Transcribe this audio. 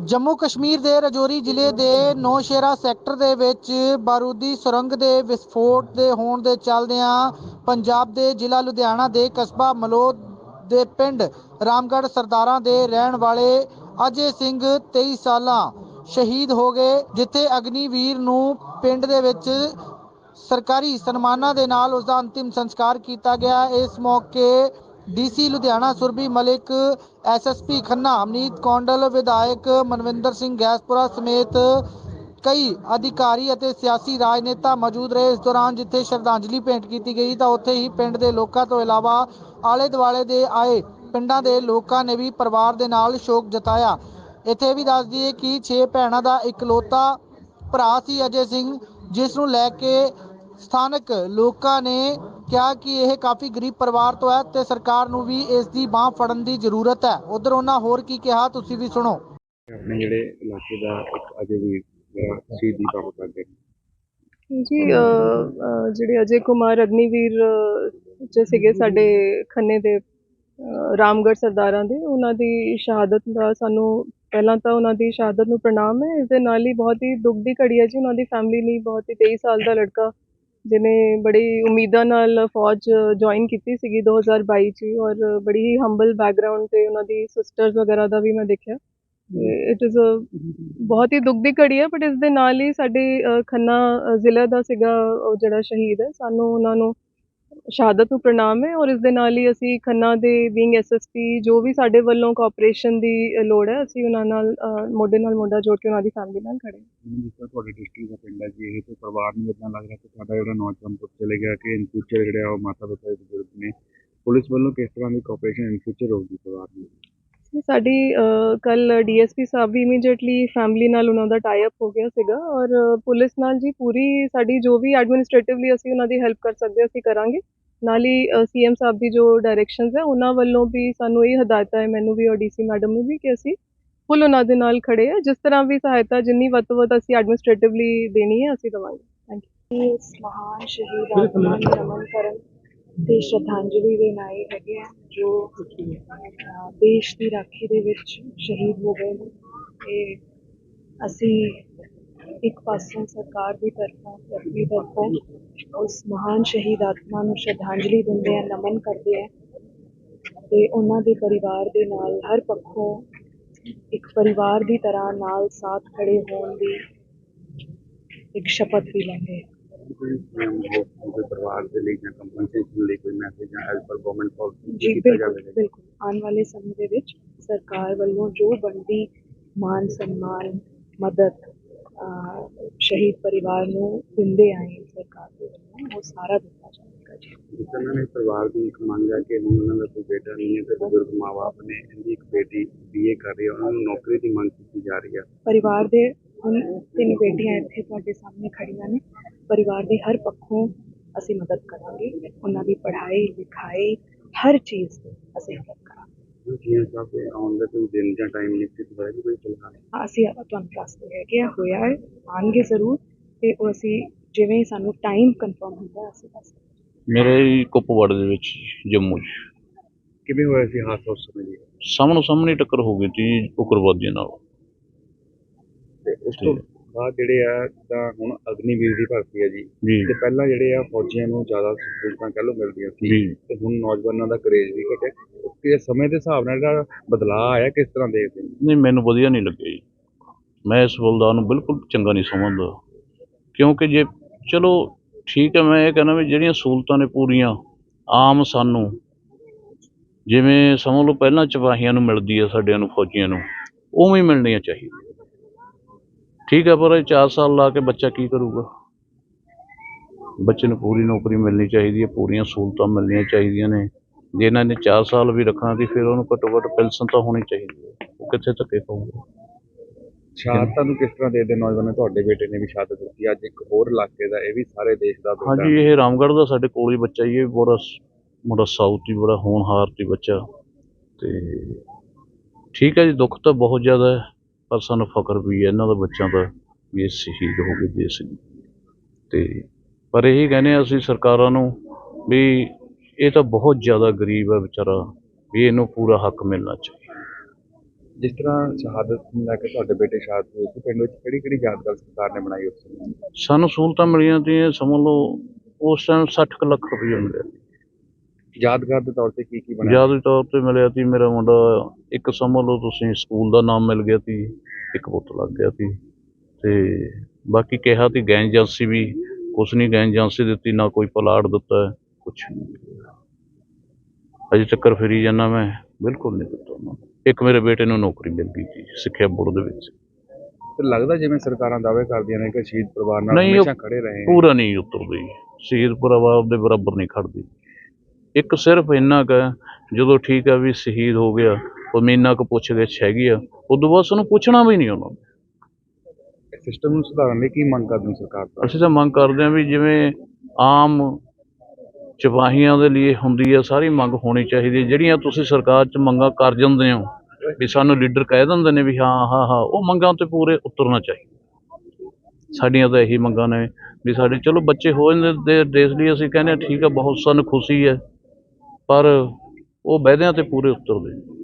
ਜੰਮੂ ਕਸ਼ਮੀਰ ਦੇ ਰਜੌਰੀ ਜ਼ਿਲ੍ਹੇ ਦੇ ਨੌਸ਼ੇਰਾ ਸੈਕਟਰ ਦੇ ਵਿੱਚ ਬਾਰੂਦੀ ਸੁਰੰਗ ਦੇ ਵਿਸਫੋਟ ਦੇ ਹੋਣ ਦੇ ਚੱਲਦਿਆਂ ਪੰਜਾਬ ਦੇ ਜ਼ਿਲ੍ਹਾ ਲੁਧਿਆਣਾ ਦੇ ਕਸਬਾ ਮਲੋਦ ਦੇ ਪਿੰਡ ਰਾਮਗੜ੍ਹ ਸਰਦਾਰਾਂ ਦੇ ਰਹਿਣ ਵਾਲੇ ਅਜੇ ਸਿੰਘ 23 ਸਾਲਾਂ ਸ਼ਹੀਦ ਹੋ ਗਏ, ਜਿੱਥੇ ਅਗਨੀਵੀਰ ਨੂੰ ਪਿੰਡ ਦੇ ਵਿੱਚ ਸਰਕਾਰੀ ਸਨਮਾਨਾਂ ਦੇ ਨਾਲ ਉਸ ਦਾ ਅੰਤਿਮ ਸੰਸਕਾਰ ਕੀਤਾ ਗਿਆ। ਇਸ ਮੌਕੇ ਡੀਸੀ ਲੁਧਿਆਣਾ ਸੁਰਬੀ ਮਲਿਕ ਐਸਐਸਪੀ ਖੰਨਾ ਅਮਨੀਤ ਕੌਂਡਲ, ਵਿਧਾਇਕ ਮਨਵਿੰਦਰ ਸਿੰਘ ਗੈਸਪੁਰਾ ਸਮੇਤ ਕਈ ਅਧਿਕਾਰੀ ਅਤੇ ਸਿਆਸੀ ਰਾਜਨੇਤਾ ਮੌਜੂਦ ਰਹੇ। ਇਸ ਦੌਰਾਨ ਜਿੱਥੇ ਸ਼ਰਧਾਂਜਲੀ ਭੇਂਟ ਕੀਤੀ ਗਈ, ਤਾਂ ਉੱਥੇ ਹੀ ਪਿੰਡ ਦੇ ਲੋਕਾਂ ਤੋਂ ਇਲਾਵਾ ਆਲੇ ਦੁਆਲੇ ਦੇ ਆਏ ਪਿੰਡਾਂ ਦੇ ਲੋਕਾਂ ਨੇ ਵੀ ਪਰਿਵਾਰ ਦੇ ਨਾਲ ਸ਼ੋਕ ਜਤਾਇਆ। ਇੱਥੇ ਵੀ ਦੱਸ ਦਈਏ ਕਿ 6 ਭੈਣਾਂ ਦਾ ਇਕਲੌਤਾ ਭਰਾ ਸੀ ਅਜੇ ਸਿੰਘ, ਜਿਸ ਨੂੰ ਲੈ ਕੇ ਸਥਾਨਕ ਲੋਕਾਂ ਨੇ ਕਿਹਾ ਕਿ ਇਹ ਕਾਫੀ ਗਰੀਬ ਪਰਿਵਾਰ ਤੋਂ ਹੈ ਤੇ ਸਰਕਾਰ ਨੂੰ ਵੀ ਇਸ ਦੀ ਬਾਹ ਫੜਨ ਦੀ ਜ਼ਰੂਰਤ ਹੈ। ਉਧਰ ਉਹਨਾਂ ਹੋਰ ਕੀ ਕਿਹਾ ਤੁਸੀਂ ਵੀ ਸੁਣੋ। ਆਪਣੇ ਜਿਹੜੇ ਇਲਾਕੇ ਦਾ ਇੱਕ ਅਜੇ ਵੀ ਸ਼ਹੀਦੀ ਕੰਮ ਕਰਦੇ ਜੀ ਜਿਹੜੇ ਅਜੇ ਕੁਮਾਰ ਅਗਨੀਵੀਰ ਚ ਸੀਗੇ ਸਾਡੇ ਖੰਨੇ ਦੇ ਅ, ਰਾਮਗੜ੍ਹ ਸਰਦਾਰਾਂ ਦੇ ਉਹਨਾਂ ਦੀ ਸ਼ਹਾਦਤ ਦਾ ਸਾਨੂੰ ਪਹਿਲਾਂ ਤਾਂ ਉਹਨਾਂ ਦੀ ਸ਼ਹਾਦਤ ਨੂੰ ਪ੍ਰਣਾਮ ਹੈ। ਇਸ ਦੇ ਨਾਲ ਹੀ ਬਹੁਤ ਹੀ ਦੁੱਖ ਦੀ ਘੜੀ ਹੈ ਜੀ। ਉਹਨਾਂ ਦੀ ਫੈਮਿਲੀ ਲਈ ਬਹੁਤ ਹੀ 23 ਸਾਲ ਦਾ ਲੜਕਾ ਜਿਹਨੇ ਬੜੀ ਉਮੀਦਾਂ ਨਾਲ ਫੌਜ ਜੁਆਇਨ ਕੀਤੀ ਸੀਗੀ 2022 ਚ ਹੀ ਔਰ ਬੜੀ ਹੀ ਹੰਬਲ ਬੈਕਗ੍ਰਾਉਂਡ ਤੇ ਉਹਨਾਂ ਦੀ ਸਿਸਟਰਸ ਵਗੈਰਾ ਦਾ ਵੀ ਮੈਂ ਦੇਖਿਆ। ਇਟ ਇਜ਼ ਅ ਬਹੁਤ ਹੀ ਦੁੱਖ ਦੀ ਘੜੀ ਹੈ ਬਟ ਇਸ ਦੇ ਨਾਲ ਹੀ ਸਾਡੇ ਖੰਨਾ ਜ਼ਿਲ੍ਹਾ ਦਾ ਸੀਗਾ ਉਹ ਜਿਹੜਾ ਸ਼ਹੀਦ ਹੈ, ਸਾਨੂੰ ਉਹਨਾਂ ਨੂੰ ਸ਼ਹਾਦਤ ਨੂੰ ਪ੍ਰਣਾਮ ਹੈ ਔਰ ਇਸ ਦੇ ਨਾਲ ਹੀ ਅਸੀਂ ਖੰਨਾ ਦੇ ਬੀਇੰਗ ਐਸਐਸਪੀ ਜੋ ਵੀ ਸਾਡੇ ਵੱਲੋਂ ਕੋਆਪਰੇਸ਼ਨ ਦੀ ਲੋੜ ਹੈ, ਅਸੀਂ ਉਹਨਾਂ ਨਾਲ ਮੋਢੇ ਨਾਲ ਮੋਢਾ ਜੋੜ ਕੇ ਉਹਨਾਂ ਦੀ ਫੈਮਿਲੀ ਨਾਲ ਖੜੇ ਹਾਂ। ਜਿਸ ਤਰ੍ਹਾਂ ਤੁਹਾਡੇ ਡਿਸਟ੍ਰਿਕਟ ਦਾ ਪਿੰਡ ਹੈ ਜੀ, ਇਹ ਤੇ ਪਰਿਵਾਰ ਨੂੰ ਇਦਾਂ ਲੱਗ ਰਿਹਾ ਕਿ ਸਾਡਾ ਜਿਹੜਾ ਨੌਜਵਾਨ ਪੁੱਤ ਚਲੇ ਗਿਆ ਕਿ ਇਨ ਫਿਊਚਰ ਜਿਹੜਾ ਉਹ ਮਾਤਾ ਪਿਤਾ ਦੇ ਬਜ਼ੁਰਗ ਨੇ, ਪੁਲਿਸ ਵੱਲੋਂ ਕਿਸ ਤਰ੍ਹਾਂ ਦੀ ਕੋਆਪਰੇਸ਼ਨ ਇਨ ਫਿਊਚਰ ਹੋਊਗੀ ਪਰਿਵਾਰ ਨੂੰ ਸਾਡੀ ਕੱਲ ਡੀਐਸਪੀ ਸਾਹਿਬ ਵੀ ਇਮੀਡੀਏਟਲੀ ਫੈਮਿਲੀ ਨਾਲ ਉਹਨਾਂ ਦਾ ਟਾਈ ਅਪ ਹੋ ਗਿਆ ਸੀਗਾ ਔਰ ਪੁਲਿਸ ਨਾਲ ਜੀ ਪੂਰੀ ਸਾਡੀ ਜੋ ਵੀ ਐਡਮਿਨਿਸਟ੍ਰੇਟਿਵਲੀ ਅਸੀਂ ਉਹਨਾਂ ਦੀ ਹੈਲਪ ਕਰ ਸਕਦੇ ਅਸੀਂ ਕਰਾਂਗੇ। ਨਾਲ ਹੀ ਸੀਐਮ ਸਾਹਿਬ ਦੀ ਜੋ ਡਾਇਰੈਕਸ਼ਨਸ ਹੈ, ਉਹਨਾਂ ਵੱਲੋਂ ਵੀ ਸਾਨੂੰ ਇਹ ਹਦਾਇਤਾਂ ਹੈ ਮੈਨੂੰ ਵੀ ਔਰ ਡੀਸੀ ਮੈਡਮ ਨੂੰ ਵੀ ਕਿ ਅਸੀਂ ਫੁੱਲ ਉਹਨਾਂ ਦੇ ਨਾਲ ਖੜੇ ਆ ਜਿਸ ਤਰ੍ਹਾਂ ਵੀ ਸਹਾਇਤਾ ਜਿੰਨੀ ਵੱਧ ਤੋਂ ਵੱਧ ਅਸੀਂ ਐਡਮਿਨਿਸਟ੍ਰੇਟਿਵਲੀ ਦੇਣੀ ਹੈ, ਅਸੀਂ ਦੇਵਾਂਗੇ। ਥੈਂਕ ਯੂ ਇਸ ਮਹਾਨ ਸ਼ਹੀਦ ਆਤਮਾ ਨੂੰ ਨਮਨ ਕਰਨ ਤੇ ਸ਼ਰਧਾਂਜਲੀ ਦੇਣ ਆਏ ਹੈਗੇ ਆ ਜੋ ਅਹ, ਦੇਸ਼ ਦੀ ਰਾਖੀ ਦੇ ਵਿੱਚ ਸ਼ਹੀਦ ਹੋ ਗਏ ਨੇ। ਤੇ ਅਸੀਂ ਇੱਕ ਪਾਸੋਂ ਸਰਕਾਰ ਦੀ ਤਰਫੋਂ ਤੇ ਆਪਣੀ ਤਰਫੋਂ ਉਸ ਮਹਾਨ ਸ਼ਹੀਦ ਆਤਮਾ ਨੂੰ ਸ਼ਰਧਾਂਜਲੀ ਦਿੰਦੇ ਆ ਨਮਨ ਕਰਦੇ ਆ। ਤੇ ਉਹਨਾਂ ਦੇ ਪਰਿਵਾਰ ਦੇ ਨਾਲ ਹਰ ਪੱਖੋਂ ਇੱਕ ਪਰਿਵਾਰ ਦੀ ਤਰ੍ਹਾਂ ਨਾਲ ਸਾਥ ਖੜੇ ਹੋਣ ਦੀ ਇੱਕ ਸ਼ਪਥ ਵੀ ਲੈਂਦੇ ਆ। ਕੋਈ ਉਹਦੇ ਪਰਿਵਾਰ ਦੇ ਲਈ ਜਾਂ ਕੰਪਨਸੇਸ਼ਨ ਲਈ ਕੋਈ ਮੈਸੇਜ ਜਾਂ ਐਜ਼ ਪਰ ਗਵਰਨਮੈਂਟ ਪਾਲਿਸੀ ਜੀ ਕੀਤਾ ਬਿਲਕੁਲ ਜਾਵੇਗਾ ਬਿਲਕੁਲ। ਆਉਣ ਵਾਲੇ ਸਮੇਂ ਦੇ ਵਿੱਚ ਸਰਕਾਰ ਵੱਲੋਂ ਜੋ ਬਣਦੀ ਮਾਨ ਸਨਮਾਨ ਮਦਦ ਅਹ, ਸ਼ਹੀਦ ਪਰਿਵਾਰ ਨੂੰ ਦਿੰਦੇ ਆਏ ਸਰਕਾਰ ਦੇ ਵੱਲੋਂ ਉਹ ਸਾਰਾ ਦਿੱਤਾ ਜਾਵੇਗਾ ਜੀ। ਤਰ੍ਹਾਂ ਨੇ ਪਰਿਵਾਰ ਦੀ ਇੱਕ ਮੰਗ ਹੈ ਕਿ ਹੁਣ ਉਹਨਾਂ ਦਾ ਕੋਈ ਬੇਟਾ ਨਹੀਂ ਹੈ ਤੇ ਬਜ਼ੁਰਗ ਮਾਪੇ ਨੇ ਇਹਦੀ ਇੱਕ ਬੇਟੀ ਬੀਏ ਕਰ ਰਹੀ ਹੈ ਉਹਨਾਂ ਨੂੰ ਨੌਕਰੀ ਦੀ ਮੰਗ ਕੀਤੀ ਜਾ ਰਹੀ ਹੈ। ਪਰਿਵਾਰ ਦੇ ਹੁਣ ਤਿੰਨ ਬੇਟੀਆਂ ਇੱਥੇ ਤੁਹਾਡੇ ਸਾਹਮਣੇ ਖੜੀਆਂ ਨੇ। ਪਰਿਵਾਰ ਦੀ ਹਰ ਪੱਖੋਂ ਅਸੀਂ ਮਦਦ ਕਰਾਂਗੇ ਉਹਨਾਂ ਦੀ ਪੜ੍ਹਾਈ ਲਿਖਾਈ ਹਰ ਚੀਜ਼ ਤੇ ਅਸੀਂ ਮਦਦ ਕਰਾਂਗੇ। ਹੁਣ ਕੀ ਸਾਹਿਬ ਦੇ ਆਉਣ ਦਾ ਕੋਈ ਦਿਨ ਜਾਂ ਟਾਈਮ ਨਿਸ਼ਚਿਤ ਹੋਇਆ ਕਿ ਕੋਈ ਫਿਲਹਾਲ ਹਾਂ, ਅਸੀਂ ਤੁਹਾਨੂੰ ਦੱਸਦੇ ਹੈਗੇ ਆ ਹੋਇਆ ਹੈ ਆਉਣਗੇ ਜ਼ਰੂਰ ਤੇ ਉਹ ਅਸੀਂ ਜਿਵੇਂ ਹੀ ਸਾਨੂੰ ਟਾਈਮ ਕਨਫਰਮ ਹੁੰਦਾ ਅਸੀਂ ਦੱਸ ਦਿਆਂਗੇ। ਮੇਰੇ ਕੁਪਵਾੜ ਦੇ ਵਿੱਚ ਜੰਮੂ 'ਚ। ਕਿਵੇਂ ਹੋਇਆ ਸੀ ਹਾਦਸਾ ਉਸ ਸਮੇਂ ਸਾਹਮਣੋ ਸਾਹਮਣੇ ਟੱਕਰ ਹੋ ਗਈ ਸੀ ਉਗਰਵਾਦੀਆਂ ਨਾਲ। ਤੇ ਉਸ ਤੋਂ ਬਾਅਦ ਜਿਹੜੇ ਆ ਤਾਂ ਹੁਣ ਅਗਨੀਵੀਰ ਦੀ ਭਰਤੀ ਹੈ ਜੀ। ਤੇ ਪਹਿਲਾਂ ਜਿਹੜੇ ਆ ਫੌਜੀਆਂ ਨੂੰ ਜ਼ਿਆਦਾ ਸਹੂਲਤਾਂ ਕਹਿ ਲਓ ਮਿਲਦੀਆਂ ਸੀ। ਤੇ ਹੁਣ ਨੌਜਵਾਨਾਂ ਦਾ ਕਰੇਜ ਵੀ ਘਟਿਆ। ਕਿ ਸਮੇਂ ਦੇ ਹਿਸਾਬ ਨਾਲ ਜਿਹੜਾ ਬਦਲਾਅ ਆਇਆ ਕਿਸ ਤਰ੍ਹਾਂ ਦੇਖਦੇ ਨਹੀਂ ਮੈਨੂੰ ਵਧੀਆ ਨਹੀਂ ਲੱਗਿਆ ਜੀ। ਮੈਂ ਇਸ ਬਲਦਾਰ ਨੂੰ ਬਿਲਕੁਲ ਚੰਗਾ ਨਹੀਂ ਸਮਝਦਾ। ਕਿਉਂਕਿ ਜੇ ਚਲੋ ਠੀਕ ਹੈ ਮੈਂ ਇਹ ਕਹਿੰਦਾ ਵੀ ਜਿਹੜੀਆਂ ਸਹੂਲਤਾਂ ਨੇ ਪੂਰੀਆਂ ਆਮ ਸਾਨੂੰ ਜਿਵੇਂ ਸਮਝ ਲਓ ਪਹਿਲਾਂ ਚਪਾਹੀਆਂ ਨੂੰ ਮਿਲਦੀ ਹੈ ਸਾਡਿਆਂ ਨੂੰ ਫੌਜੀਆਂ ਨੂੰ ਉਵੇਂ ਹੀ ਮਿਲਣੀਆਂ ਚਾਹੀਦੀਆਂ। ਠੀਕ ਹੈ ਪਰ ਇਹ 4 ਸਾਲ ਲਾ ਕੇ ਬੱਚਾ ਕੀ ਕਰੂਗਾ? ਬੱਚੇ ਨੂੰ ਪੂਰੀ ਨੌਕਰੀ ਮਿਲਣੀ ਚਾਹੀਦੀ ਹੈ ਪੂਰੀਆਂ ਸਹੂਲਤਾਂ ਮਿਲਣੀਆਂ ਚਾਹੀਦੀਆਂ ਨੇ। ਜੇ ਇਹਨਾਂ ਨੇ 4 ਸਾਲ ਵੀ ਰੱਖਣਾ ਸੀ ਫਿਰ ਉਹਨੂੰ ਘੱਟੋ ਘੱਟ ਪੈਨਸ਼ਨ ਤਾਂ ਹੋਣੀ ਚਾਹੀਦੀ ਹੈ। ਉਹ ਕਿੱਥੇ ਧੱਕੇ ਖਾਊਗਾ? ਸ਼ਹਾਦਤਾਂ ਨੂੰ ਕਿਸ ਤਰ੍ਹਾਂ ਦੇਖਦੇ ਨੌਜਵਾਨ? ਤੁਹਾਡੇ ਬੇਟੇ ਨੇ ਵੀ ਸ਼ਹਾਦਤ ਦਿੱਤੀ ਅੱਜ ਇੱਕ ਹੋਰ ਇਲਾਕੇ ਦਾ ਇਹ ਵੀ ਸਾਰੇ ਦੇਸ਼ ਦਾ ਬੇਟਾ। ਹਾਂਜੀ ਇਹ ਰਾਮਗੜ੍ਹ ਦਾ ਸਾਡੇ ਕੋਲ ਹੀ ਬੱਚਾ ਜੀ ਇਹ ਬੜਾ ਮੁੰਡਾ ਸਾਊਥ ਹੀ ਬੜਾ ਹੋਣਹਾਰ ਤੇ ਬੱਚਾ। ਤੇ ਠੀਕ ਹੈ ਜੀ ਦੁੱਖ ਤਾਂ ਬਹੁਤ ਜ਼ਿਆਦਾ ਹੈ। ਪਰ ਸਾਨੂੰ ਫਖਰ ਵੀ ਹੈ ਇਹਨਾਂ ਦਾ ਬੱਚਿਆਂ ਦਾ ਵੀ ਇਹ ਸ਼ਹੀਦ ਹੋ ਗਏ ਦੇਸ਼ ਲਈ। ਤੇ ਪਰ ਇਹੀ ਕਹਿੰਦੇ ਹਾਂ ਅਸੀਂ ਸਰਕਾਰਾਂ ਨੂੰ ਵੀ ਇਹ ਤਾਂ ਬਹੁਤ ਜ਼ਿਆਦਾ ਗਰੀਬ ਹੈ ਵਿਚਾਰਾ ਵੀ ਇਹਨੂੰ ਪੂਰਾ ਹੱਕ ਮਿਲਣਾ ਚਾਹੀਦਾ। ਜਿਸ ਤਰ੍ਹਾਂ ਸ਼ਹਾਦਤ ਨੂੰ ਲੈ ਕੇ ਤੁਹਾਡੇ ਬੇਟੇ ਸ਼ਹਾਦਤ ਹੋਏ ਸੀ ਪਿੰਡ ਵਿੱਚ ਕਿਹੜੀ ਕਿਹੜੀ ਯਾਦਗਾਰ ਸਰਕਾਰ ਨੇ ਬਣਾਈ ਉਸ ਸਮੇਂ? ਸਾਨੂੰ ਸਹੂਲਤਾਂ ਮਿਲੀਆਂ ਤੀਆਂ ਸਮਝ ਲਓ ਉਸ ਟਾਈਮ 60 ਕੁ ਲੱਖ ਰੁਪਏ ਮਿਲਿਆ। ਯਾਦਗਾਰ ਦੇ ਤੌਰ ਤੇ ਕੀ ਕੀ ਬਣਾਇਆ ਯਾਦ ਦੇ ਤੌਰ ਤੇ ਮਿਲਿਆ ਸੀ ਮੇਰਾ ਮੁੰਡਾ ਇੱਕ ਸਮਝ ਲਓ ਤੁਸੀਂ ਸਕੂਲ ਦਾ ਨਾਮ ਮਿਲ ਗਿਆ ਸੀ ਇੱਕ ਪੁੱਤ ਲੱਗ ਗਿਆ ਸੀ ਤੇ ਬਾਕੀ ਕਿਹਾ ਸੀ ਗੈਂ ਏਜੰਸੀ ਵੀ ਕੁਛ ਨਹੀਂ ਗੈਂ ਏਜੰਸੀ ਦਿੱਤੀ ਨਾ ਕੋਈ ਪਲਾਟ ਦਿੱਤਾ ਕੁਛ ਅਜੇ ਚੱਕਰ ਫਿਰੀ ਜਾਂਦਾ ਮੈਂ ਬਿਲਕੁਲ ਨਹੀਂ ਦਿੱਤਾ ਉਹਨਾਂ ਨੂੰ। ਇੱਕ ਮੇਰੇ ਬੇਟੇ ਨੂੰ ਨੌਕਰੀ ਮਿਲ ਗਈ ਸੀ ਸਿੱਖਿਆ ਬੋਰਡ ਦੇ ਵਿੱਚ। ਤੇ ਲੱਗਦਾ ਜਿਵੇਂ ਸਰਕਾਰਾਂ ਦਾਅਵੇ ਕਰਦੀਆਂ ਨੇ ਕਿ ਸ਼ਹੀਦ ਪਰਿਵਾਰ ਨਾਲ ਨਹੀਂ, ਉਹ ਹਮੇਸ਼ਾ ਖੜੇ ਰਹੇ ਪੂਰਾ ਨਹੀਂ ਉਤਰਦੀ ਸ਼ਹੀਦ ਪਰਿਵਾਰ ਦੇ ਬਰਾਬਰ ਨਹੀਂ ਖੜਦੀ। ਇੱਕ ਸਿਰਫ ਇੰਨਾ ਕੁ ਜਦੋਂ ਠੀਕ ਹੈ ਵੀ ਸ਼ਹੀਦ ਹੋ ਗਿਆ ਉਹ ਮੀਨਾ ਕੁ ਪੁੱਛ ਗਿੱਛ ਹੈਗੀ ਆ ਉਦੋਂ ਬਾਅਦ ਸਾਨੂੰ ਪੁੱਛਣਾ ਵੀ ਨਹੀਂ ਉਹਨਾਂ ਨੇ। ਸਿਸਟਮ ਨੂੰ ਸੁਧਾਰਨ ਲਈ ਕੀ ਮੰਗ ਕਰਦੇ ਹੋ ਸਰਕਾਰ ਤੋਂ? ਅਸੀਂ ਤਾਂ ਮੰਗ ਕਰਦੇ ਹਾਂ ਵੀ ਜਿਵੇਂ ਆਮ ਸਿਪਾਹੀਆਂ ਦੇ ਲਈ ਹੁੰਦੀ ਹੈ ਸਾਰੀ ਮੰਗ ਹੋਣੀ ਚਾਹੀਦੀ ਜਿਹੜੀਆਂ ਤੁਸੀਂ ਸਰਕਾਰ 'ਚ ਮੰਗਾਂ ਕਰ ਜਾਂਦੇ ਹੋ ਵੀ ਸਾਨੂੰ ਲੀਡਰ ਕਹਿ ਦਿੰਦੇ ਨੇ ਵੀ ਹਾਂ ਹਾਂ ਹਾਂ ਉਹ ਮੰਗਾਂ ਤੇ ਪੂਰੇ ਉਤਰਨਾ ਚਾਹੀਦਾ। ਸਾਡੀਆਂ ਤਾਂ ਇਹੀ ਮੰਗਾਂ ਨੇ ਵੀ ਸਾਡੇ ਚਲੋ ਬੱਚੇ ਹੋ ਜਾਂਦੇ ਦੇਸ਼ ਲਈ ਅਸੀਂ ਕਹਿੰਦੇ ਠੀਕ ਹੈ ਬਹੁਤ ਸਾਨੂੰ ਖੁਸ਼ੀ ਹੈ। ਪਰ ਉਹ ਵਾਅਦਿਆਂ ਤੇ ਪੂਰੇ ਉਤਰਦੇ।